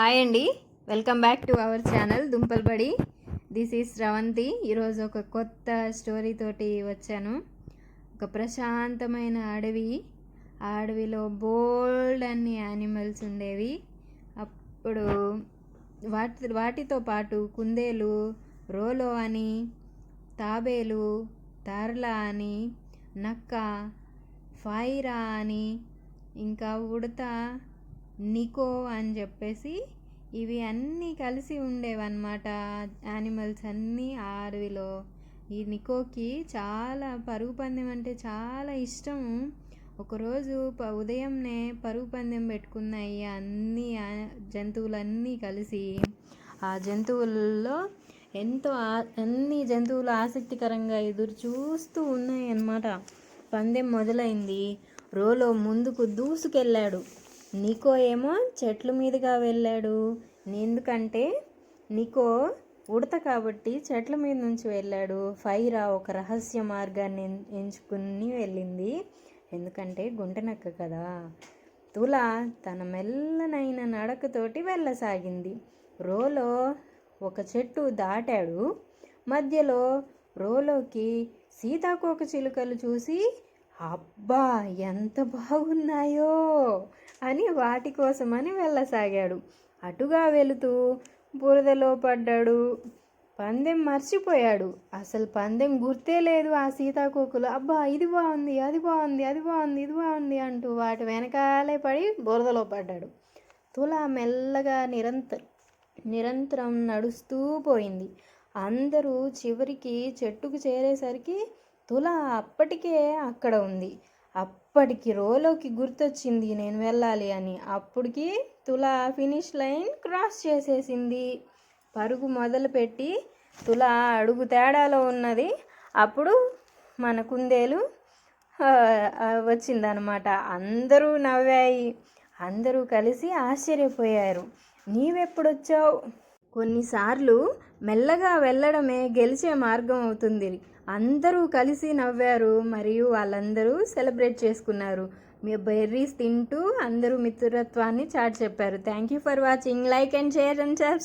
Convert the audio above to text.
Hi అండి. Welcome back to our channel Dumpalbadi. This is Ravanthi ఈరోజు ఒక కొత్త స్టోరీ తోటి వచ్చాను. ఒక ప్రశాంతమైన అడవి. ఆ అడవిలో బోల్డ్ అన్ని యానిమల్స్ ఉండేవి. అప్పుడు వాటి వాటితో పాటు కుందేలు రోలో అని తాబేలు తార్లా అని నక్క ఫైరా అని ఇంకా ఉడత నికో అని చెప్పేసి ఇవి అన్నీ కలిసి ఉండేవన్నమాట. యానిమల్స్ అన్నీ ఆ అడవిలో ఈ నికోకి చాలా పరుగు పందెం అంటే చాలా ఇష్టం. ఒకరోజు ప ఉదయంనే పరుగు పందెం పెట్టుకున్నాయి అన్ని జంతువులన్నీ కలిసి ఆ జంతువులలో ఎంతో ఆ- అన్ని జంతువులు ఆసక్తికరంగా ఎదురు చూస్తూ ఉన్నాయి అన్నమాట పందెం మొదలైంది. రోలో ముందుకు దూసుకెళ్ళాడు. నికో ఏమో చెట్ల మీదుగా వెళ్ళాడు. ఎందుకంటే నికో ఉడత కాబట్టి చెట్ల మీద నుంచి వెళ్ళాడు. ఫైరా ఒక రహస్య మార్గాన్ని ఎంచుకుని వెళ్ళింది. ఎందుకంటే గుంటనక్క కదా. తుల తన మెల్లనైన నడకతోటి వెళ్ళసాగింది. రోలో ఒక చెట్టు దాటాడు. మధ్యలో రోలోకి సీతాకోక చిలుకలు చూసి అబ్బా ఎంత బాగున్నాయో అని వాటి కోసమని వెళ్ళసాగాడు. అటుగా వెళుతూ బురదలో పడ్డాడు. పందెం మర్చిపోయాడు. అసలు పందెం గుర్తే లేదు ఆ సీతాకోకులు. అబ్బా ఇది బాగుంది అది బాగుంది అది బాగుంది ఇది బాగుంది అంటూ వాటి వెనకాలే పడి బురదలో పడ్డాడు. తులా మెల్లగా నిరంతరం నిరంతరం నడుస్తూ పోయింది. అందరూ చివరికి చెట్టుకు చేరేసరికి తుల అప్పటికే అక్కడ ఉంది. అప్పటికి రోలోకి గుర్తొచ్చింది నేను వెళ్ళాలి అని. అప్పటికి తుల ఫినిష్ లైన్ క్రాస్ చేసేసింది. పరుగు మొదలుపెట్టి తుల అడుగు తేడాలో ఉన్నది. అప్పుడు మన కుందేలు వచ్చిందనమాట. అందరూ నవ్వాయి. అందరూ కలిసి ఆశ్చర్యపోయారు. నీవెప్పుడొచ్చావు? కొన్నిసార్లు మెల్లగా వెళ్ళడమే గెలిచే మార్గం అవుతుంది. అందరూ కలిసి నవ్వారు మరియు వాళ్ళందరూ సెలబ్రేట్ చేసుకున్నారు. మీ బెర్రీస్ తింటూ అందరూ మిత్రత్వాన్ని చాటి చెప్పారు. Thank you for watching like and share and subscribe